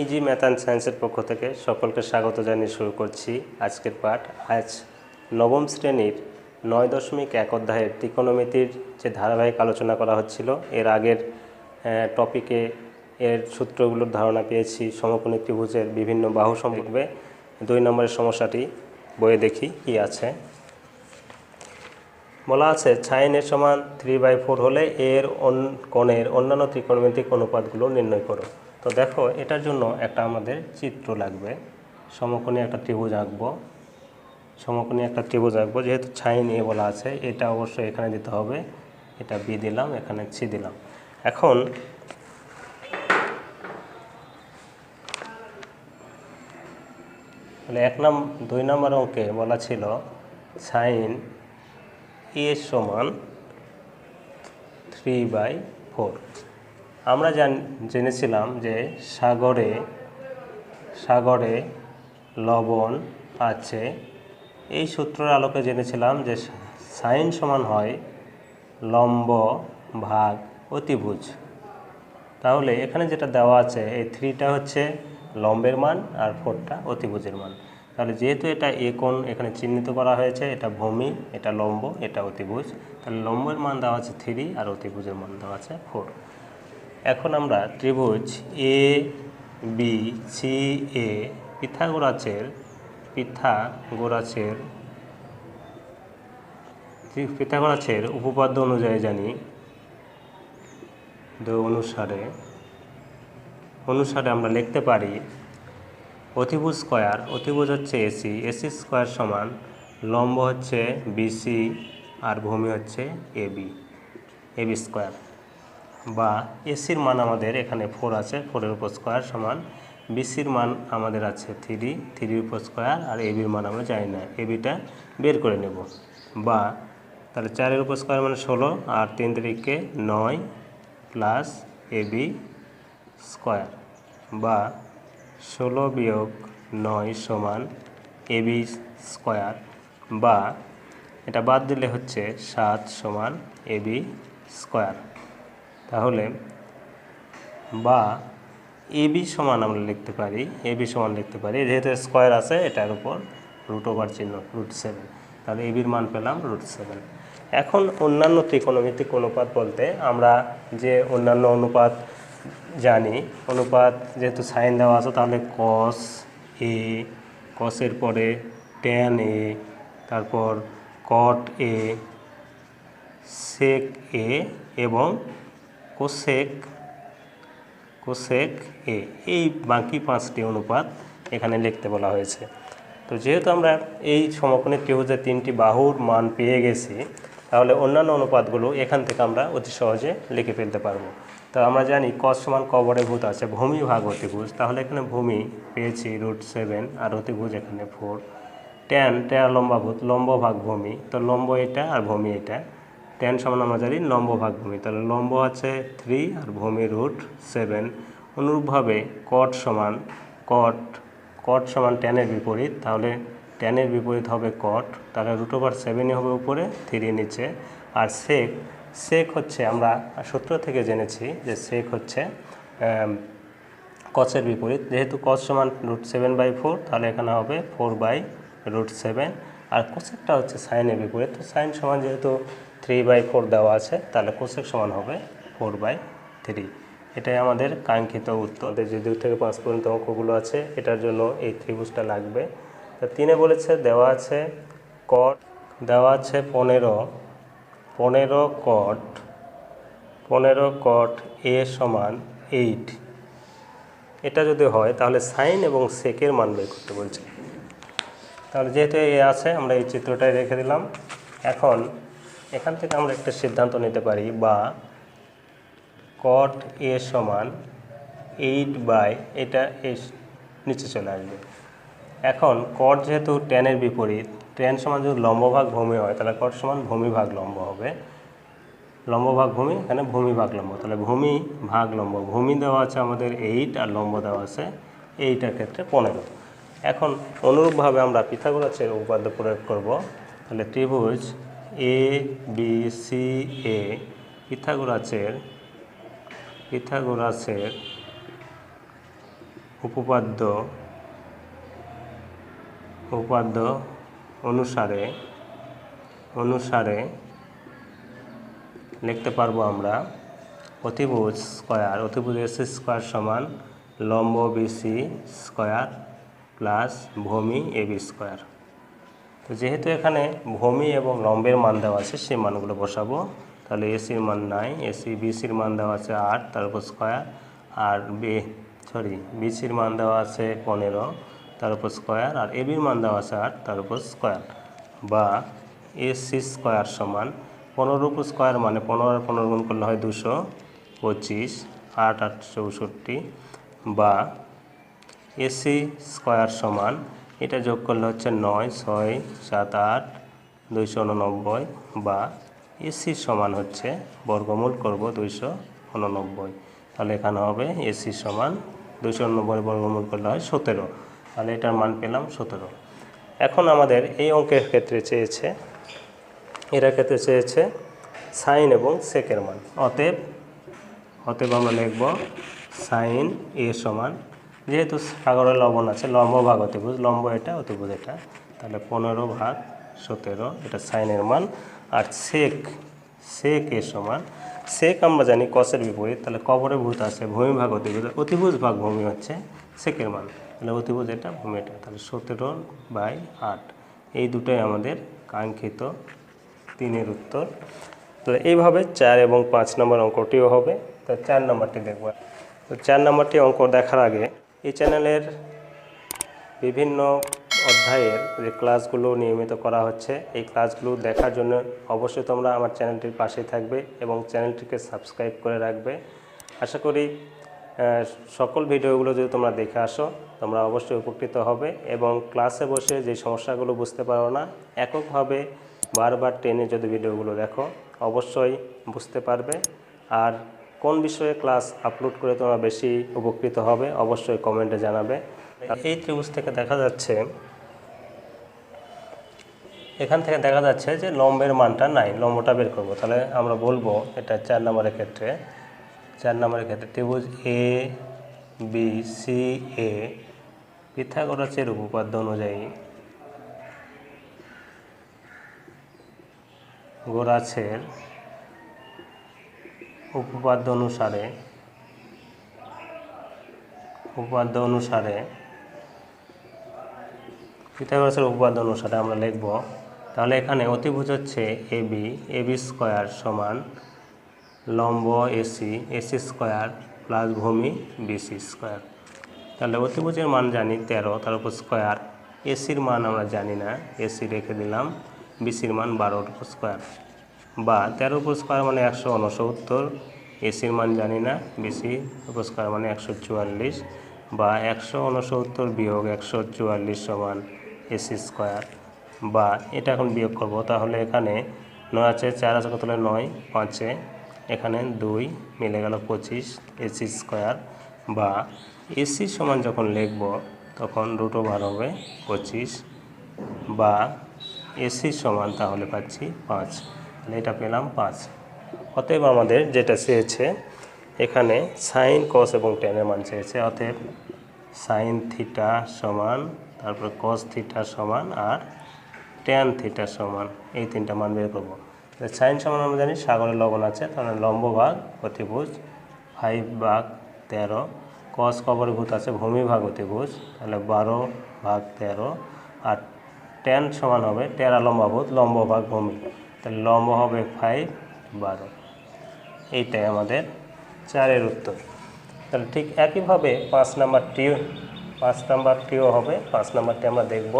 Easy math and সায়েন্সের পক্ষ থেকে সকলকে স্বাগত জানিয়ে শুরু করছি আজকের পাঠ। আজ নবম শ্রেণির নয় দশমিক এক অধ্যায়ের ত্রিকোণমিতির যে ধারাবাহিক আলোচনা করা হচ্ছিল, এর আগের টপিকে এর সূত্রগুলোর ধারণা পেয়েছি, সমকোণী ত্রিভুজের বিভিন্ন বাহু সম্পর্কে। দুই নম্বরের সমস্যাটি বইয়ে দেখি কি আছে। বলা আছে, সাইন এর সমান থ্রি বাই ফোর হলে এর কোণের অন্যান্য ত্রিকোণমিতিক অনুপাতগুলো নির্ণয় করো। তো দেখো, এটার জন্য একটা আমাদের চিত্র লাগবে। সমকোণী একটা ত্রিভুজ আঁকবো। সমকোণী একটা ত্রিভুজ আঁকবো, যেহেতু সাইন এ বলা আছে, এটা অবশ্যই এখানে দিতে হবে। এটা বি দিলাম, এখানে সি দিলাম। এখন তাহলে এক নাম, দুই নম্বর অঙ্কে বলা ছিল সাইন এ সমান থ্রি বাই ফোর। আমরা জান, জেনেছিলাম যে সাগরে সাগরে লবণ আছে। এই সূত্রের আলোকে জেনেছিলাম যে সাইন সমান হয় লম্ব ভাগ অতিভুজ। তাহলে এখানে যেটা দেওয়া আছে, এই থ্রিটা হচ্ছে লম্বের মান আর ফোরটা অতিভুজের মান। তাহলে যেহেতু এটা এ এখানে চিহ্নিত করা হয়েছে, এটা ভূমি, এটা লম্ব, এটা অতিভুজ, তাহলে লম্বের মান দেওয়া আছে থ্রি আর অতিভুজের মান দেওয়া আছে ফোর। এখন আমরা ত্রিভুজ এ বি সি এ পিথাগোরাসের পিথাগোরাসের পিথাগোরাসের উপপাদ্য অনুযায়ী জানি। দ অনুসারে অনুসারে আমরা লিখতে পারি অতিভুজ স্কয়ার, অতিভুজ হচ্ছে এসি এসি স্কোয়ার সমান লম্ব হচ্ছে বিসি আর ভূমি হচ্ছে এবি এবি স্কয়ার। বা এসির মান আমাদের এখানে ফোর আছে ফোরের উপর স্কোয়ার সমান বিসির মান আমাদের আছে থ্রি থ্রির উপর স্কোয়ার আর এবির মান আমরা জানি না। এবিটা বের করে নেব। বা তাহলে চারের উপর স্কোয়ার মানে ষোলো, আর তিন তারিখে নয় প্লাস এবি স্কয়ার বা ষোলো বিয়োগ নয় সমান এবি স্কয়ার বা এটা বাদ দিলে হচ্ছে সাত সমান এবি স্কয়ার তাহলে বা এবি সমান আমরা লিখতে পারি এবি সমান লিখতে পারি, যেহেতু স্কয়ার আছে এটার উপর রুট ওভার চিহ্ন, রুট সেভেন। তাহলে এবির মান পেলাম রুট সেভেন। এখন অন্যান্য ত্রিকোণমিতিক অনুপাত বলতে আমরা যে অন্যান্য অনুপাত জানি, অনুপাত যেহেতু সাইন দেওয়া আছে, তাহলে কস এ কসের পরে ট্যান এ তারপর কট এ সেক এ এবং কোসেক কোসেক এ এই বাকি পাঁচটি অনুপাত এখানে লিখতে বলা হয়েছে। তো যেহেতু আমরা এই সমকোণী ত্রিভুজের তিনটি বাহুর মান পেয়ে গেছি, তাহলে অন্যান্য অনুপাতগুলো এখান থেকে আমরা অতি সহজে লিখে ফেলতে পারব। তো আমরা জানি কস সমান কবরে ভূত আছে, ভূমি ভাগ অতিভুজ, তাহলে এখানে ভূমি পেয়েছি রুট সেভেন আর অতিভুজ এখানে ফোর ট্যান ট্যান লম্বা ভূত, লম্ব ভাগ ভূমি, তো লম্ব এটা আর ভূমি এটা। ট্যান সমান আমরা জানি লম্ব ভাগ ভূমি তাহলে লম্ব আছে থ্রি আর ভূমি রুট সেভেন অনুরূপভাবে কট সমান কট কট সমান ট্যানের বিপরীত। তাহলে ট্যানের বিপরীত হবে কট তাহলে রুট ওভার সেভেনই হবে উপরে থ্রি নিচে। আর সেক সেক হচ্ছে আমরা সূত্র থেকে জেনেছি যে সেক হচ্ছে কসের বিপরীত। যেহেতু কস সমান রুট সেভেন বাই ফোর তাহলে এখানে হবে ফোর বাই রুট সেভেন আর কোসেকটা হচ্ছে সাইনের বিপরীত। তো সাইন সমান যেহেতু থ্রি বাই ফোর দেওয়া আছে, তাহলে কোসেক সমান হবে ফোর বাই থ্রি এটাই আমাদের কাঙ্ক্ষিত উত্তর। আমাদের যে দুই থেকে পাঁচ পর্যন্ত অঙ্কগুলো আছে, এটার জন্য এই ত্রিভুজটা লাগবে। তা তিনে বলেছে, দেওয়া আছে কট দেওয়া আছে পনেরো। পনেরো কট পনেরো কট এ সমান এইট এটা যদি হয়, তাহলে সাইন এবং সেকের মান বের করতে বলছে। তাহলে যেহেতু এ আছে, আমরা এই চিত্রটাই রেখে দিলাম। এখন এখান থেকে আমরা একটা সিদ্ধান্ত নিতে পারি বা কট এ সমান এইট বাই এটা এই নিচে চলে আসবে। এখন কট যেহেতু টেনের বিপরীত টেন সমান যদি লম্বভাগ ভূমি হয়, তাহলে কট সমান ভূমি ভাগ লম্ব হবে। লম্ব ভাগ ভূমি, এখানে ভূমি ভাগ লম্ব। তাহলে ভূমি ভাগ লম্ব। ভূমি দেওয়া আছে আমাদের এইট আর লম্ব দেওয়া আছে এইটার ক্ষেত্রে পনেরো। এখন অনুরূপভাবে আমরা পিথাগোরাসের উপপাদ্য প্রয়োগ করব। তাহলে ত্রিভুজ এ বি সি এ পিথাগোরাসের পিথাগোরাসের উপপাদ্য উপাদ্য অনুসারে অনুসারে লিখতে পারব আমরা অতিভুজ স্কয়ার, অতিভুজ এস স্কয়ার সমান লম্ব বিসি স্কয়ার প্লাস ভূমি এবি স্কয়ার। তো যেহেতু এখানে ভূমি এবং লম্বের মান দেওয়া আছে, সেই মানগুলো বসাবো। তাহলে এসির মান নাই এসি বিসির মান দেওয়া আছে আট, তার উপর স্কয়ার আর বি সরি বিসির মান দেওয়া আছে পনেরো, তার উপর স্কয়ার আর এবির মান দেওয়া আছে আট, তার উপর স্কয়ার বা এসি স্কয়ার সমান পনেরো উপর স্কয়ার মানে পনেরো আর পনেরো গুণ করলে হয় দুশো পঁচিশ, আট আট, চৌষট্টি, বা এসি স্কয়ার সমান এটা যোগ করলে হচ্ছে নয়, ছয়, সাত, আট, দুইশো উননব্বই বা এসির সমান হচ্ছে বর্গমূল করব দুইশো উননব্বই। তাহলে এখানে হবে এসির সমান দুইশো উননব্বই বর্গমূল করলে হয় সতেরো। তাহলে এটার মান পেলাম সতেরো। এখন আমাদের এই অঙ্কের ক্ষেত্রে চেয়েছে, এরা ক্ষেত্রে চেয়েছে সাইন এবং সেকের মান। অতএব অতএব আমরা লিখব সাইন এ সমান যেহেতু সাগরে লবণ আছে, লম্ব ভাগ অতিভুজ, লম্ব এটা, অতিভুজ এটা। তাহলে পনেরো ভাগ সতেরো, এটা সাইনের মান। আর সেক সেক এ সমান। সেক আমরা জানি কসের বিপরীত, তাহলে কবরে ভূত আছে, ভূমি ভাগ অতিভুজ অতিভুজ ভাগ ভূমি হচ্ছে সেকের মান। তাহলে অতিভুজ এটা, ভূমি এটা। তাহলে সতেরো বাই আট, এই দুটোই আমাদের কাঙ্ক্ষিত তিনের উত্তর। তাহলে এইভাবে চার এবং পাঁচ নম্বর অঙ্কটিও হবে। তো চার নম্বরটি দেখব। তো চার নম্বরটি অঙ্ক দেখার আগে এই চ্যানেলের বিভিন্ন অধ্যায়ের যে ক্লাসগুলো নিয়মিত করা হচ্ছে, এই ক্লাসগুলো দেখার জন্য অবশ্যই তোমরা আমার চ্যানেলটির পাশে থাকবে এবং চ্যানেলটিকে সাবস্ক্রাইব করে রাখবে। আশা করি সকল ভিডিওগুলো যদি তোমরা দেখে আসো, তোমরা অবশ্যই উপকৃত হবে এবং ক্লাসে বসে যে সমস্যাগুলো বুঝতে পারো না, এককভাবে বারবার টেনে যদি ভিডিওগুলো দেখো, অবশ্যই বুঝতে পারবে। আর কোন বিষয়ে ক্লাস আপলোড করে তোমরা বেশি উপকৃত হবে, অবশ্যই কমেন্টে জানাবে। এই ত্রিভুজ থেকে দেখা যাচ্ছে, এখান থেকে দেখা যাচ্ছে যে লম্বের মানটা নাই, লম্বটা বের করব। তাহলে আমরা বলব এটা চার নম্বরের ক্ষেত্রে। চার নম্বরের ক্ষেত্রে ত্রিভুজ এ বি সি এ পিথাগোরাসের উপপাদ্য অনুযায়ী গোরাছের উপপাদ্য অনুসারে উপপাদ্য অনুসারে, পিথাগোরাসের উপপাদ্য অনুসারে আমরা লিখব, তাহলে এখানে অতিভুজ হচ্ছে A B A B square সমান লম্ব এসি এসি স্কোয়ার প্লাস ভূমি বিসি স্কোয়ার। তাহলে অতিভুজের মান জানি তেরো, তার উপর স্কোয়ার এসির মান আমরা জানি না এসি রেখে দিলাম বিসির মান বারোর স্কোয়ার। বা তেরো উপর মানে একশো উনসত্তর এসির মান জানি না বিসি উপর স্কোয়ার মানে একশো চুয়াল্লিশ বা একশো উনসত্তর বিয়োগ একশো চুয়াল্লিশ সমান এসি স্কোয়ার। বা এটা এখন বিয়োগ করব, তাহলে এখানে নয় আছে, চার আছে কত নয়, পাঁচে এখানে দুই মিলে গেল পঁচিশ এসি স্কোয়ার। বা এসি সমান যখন লিখব, তখন রুট ওভার হবে পঁচিশ। বা এসি সমান তাহলে পাচ্ছি পাঁচ। তাহলে এটা পেলাম পাঁচ। অতএব আমাদের যেটা চেয়েছে, এখানে সাইন কস এবং টেনের মান চেয়েছে। অতএব সাইন থিটা সমান, তারপর কস থিটা সমান আর ট্যান থিটা সমান, এই তিনটা মান বের করব। সাইন সমান আমরা জানি, সাগরের লবণ আছে, তাহলে লম্ব ভাগ, অতিভুজ ফাইভ ভাগ তেরো কস কবর ভূত আছে, ভূমি ভাগ অতিভুজ, তাহলে বারো ভাগ তেরো, আর ট্যান সমান হবে টেরা লম্বাভূত, লম্ব ভাগ ভূমি। তাহলে হবে ফাইভ বারো। এইটাই আমাদের চারের উত্তর। তাহলে ঠিক একইভাবে পাঁচ নাম্বারটিও পাঁচ নাম্বারটিও হবে। পাঁচ নাম্বারটি আমরা দেখব।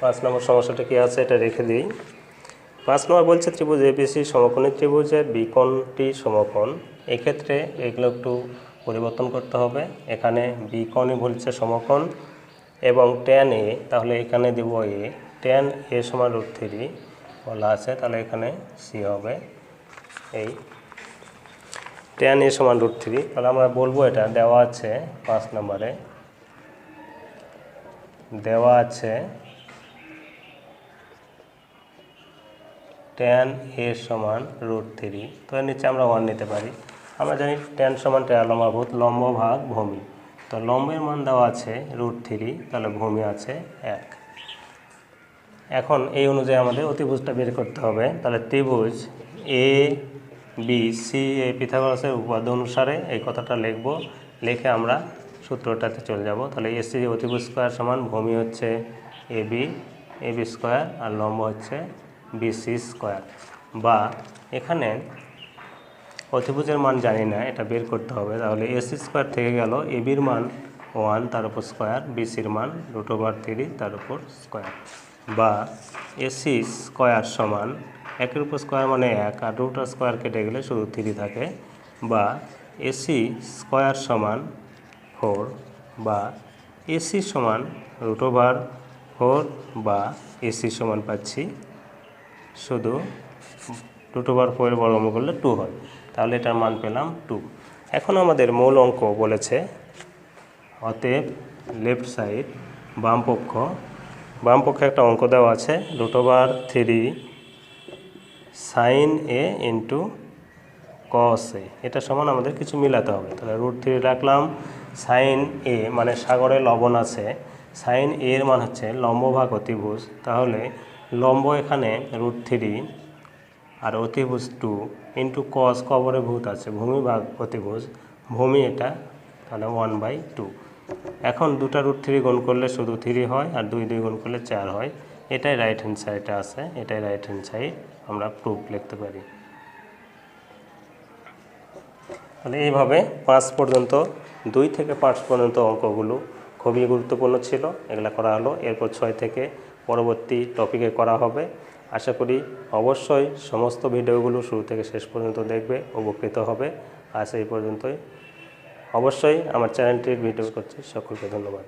পাঁচ নম্বর সমস্যাটা কি আছে এটা রেখে দিই। পাঁচ নম্বর বলছে ত্রিভুজ এবিসি সমকোণী ত্রিভুজের বিকোণটি সমকোণ। এক্ষেত্রে এগুলো একটু পরিবর্তন করতে হবে। এখানে বিকোণই বলছে সমকোণ এবং ট্যান এ তাহলে এখানে দেব এ ট্যান এ সমান রুট থ্রি বলা আছে, তাহলে এখানে সি হবে এই ট্যান এ সমান রুট থ্রি তাহলে আমরা বলব এটা, দেওয়া আছে পাঁচ নম্বরে। দেওয়া আছে ট্যান এ সমান রুট থ্রি তো এর নিচে আমরা ওয়ান নিতে পারি। আমরা জানি ট্যান সমান ট্যান লম্বা লম্ব ভাগ ভূমি। তো লম্বের মান দেওয়া আছে রুট থ্রি তাহলে ভূমি আছে এক। এখন এই অনুযায়ী আমাদের অতিভুজটা বের করতে হবে। তাহলে ত্রিভুজ এ বি সি এ পিথাগোরাসের উপাদ্য অনুসারে এই কথাটা লিখব। লিখে আমরা সূত্রটাতে চলে যাব। তাহলে এসি অতিভুজ স্কোয়ার সমান ভূমি হচ্ছে A B A B square আর লম্ব হচ্ছে বিসি স্কোয়ার বা এখানে অতিভুজের মান জানি না, এটা বের করতে হবে। তাহলে এসি স্কোয়ার থেকে গেল এবির মান ওয়ান তার উপর স্কোয়ার বিসির মান রুট ওভার থ্রি তার উপর স্কোয়ার বা এসি স্কোয়ার সমান একের উপর স্কোয়ার মানে এক আর রুট আর স্কোয়ার কেটে গেলে শুধু থ্রি থাকে বা এসি স্কোয়ার সমান ফোর বা এসি সমান রুট ওভার ফোর বা এসি সমান পাচ্ছি। শুধু রুট ওভার ফোরের বর্গমূল করলে টু হয়। তাহলে এটার মান পেলাম টু এখন আমাদের মূল অঙ্ক বলেছে অতএব লেফট সাইড বাম পক্ষ বাম পক্ষে একটা অঙ্ক দেওয়া আছে root over three sine A into cos A এটা সমান আমাদের কিছু মিলাতে হবে। তাহলে রুট থ্রি রাখলাম সাইন এ মানে সাগরে লবণ আছে সাইন এ এর মান হচ্ছে লম্বভাগ অতিভুজ। তাহলে লম্ব এখানে রুট থ্রি আর অতিভুজ টু ইন্টু কস কবরে ভূত আছে ভূমি ভাগ অতিভুজ। ভূমি এটা তাহলে ওয়ান বাই টু এখন দুটা রুট থ্রি গুণ করলে শুধু থ্রি হয় আর দুই দুই গুণ করলে চার হয়। এটাই রাইট হ্যান্ড সাইডে আছে, এটাই রাইট হ্যান্ড সাইড আমরা প্রুফ লিখতে পারি। তাহলে এইভাবে পাঁচ পর্যন্ত, দুই থেকে পাঁচ পর্যন্ত অঙ্কগুলো খুবই গুরুত্বপূর্ণ ছিল, এগুলো করা হলো। এরপর ছয় থেকে পরবর্তী টপিকে করা হবে। আশা করি অবশ্যই সমস্ত ভিডিওগুলো শুরু থেকে শেষ পর্যন্ত দেখবে, উপকৃত হবে। আজ এই পর্যন্তই। অবশ্যই আমার চ্যানেলটির ভিডিও করছি সকলকে ধন্যবাদ।